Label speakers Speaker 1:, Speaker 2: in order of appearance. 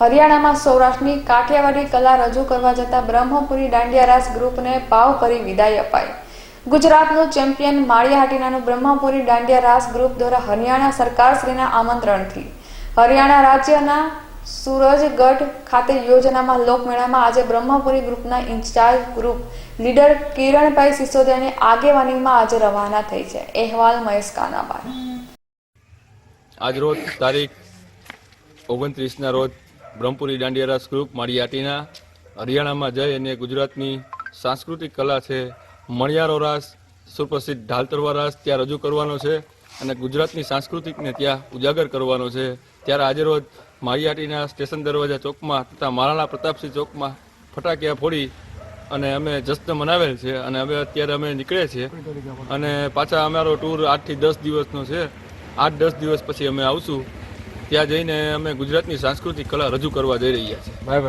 Speaker 1: હરિયાણામાં સૌરાષ્ટ્રની કાઠિયાવાડી કલા રજૂ કરવા જતા બ્રહ્મપુરી દાંડિયા રાસ ગ્રુપને પાવ કરી વિદાય અપાઈ. ગુજરાતનું ચેમ્પિયન માળિયાહાટીનાનું બ્રહ્મપુરી દાંડિયા રાસ ગ્રુપ દ્વારા હરિયાણા સરકારશ્રીના આમંત્રણથી. હરિયાણા રાજ્યના સુરજગઢ ખાતે યોજનામાં લોકમેળામાં આજે બ્રહ્મપુરી ગ્રુપના ઇન્ચાર્જ ગ્રુપ લીડર કિરણભાઈ સિસોદિયાની આગેવાનીમાં આજે રવાના થઈ છે. અહેવાલ મહેશ કાનાબાર
Speaker 2: આજરોજ તારીખ ઓગણત્રીસના રોજ બ્રહ્મપુરી દાંડિયા રાસ ગ્રુપ માળિયાટીના, હરિયાણામાં જઈ અને ગુજરાતની સાંસ્કૃતિક કલા છે. મણિયારો રાસ, સુપ્રસિદ્ધ ઢાલતરવા રાસ ત્યાં રજૂ કરવાનો છે અને ગુજરાતની સાંસ્કૃતિકને ત્યાં ઉજાગર કરવાનો છે. ત્યારે આજે રોજ માળિયાટીના સ્ટેશન દરવાજા ચોકમાં તથા મહારાણા પ્રતાપસિંહ ચોકમાં ફટાકિયા ફોડી અને અમે જશ્ન મનાવેલ છે અને હવે અત્યારે અમે નીકળે છીએ. અને પાછા અમારો ટૂર આઠથી દસ દિવસનો છે. આઠ દસ દિવસ પછી અમે આવશું. ત્યાં જઈને અમે ગુજરાતની સાંસ્કૃતિક કલા રજૂ કરવા જઈ રહ્યા છીએ.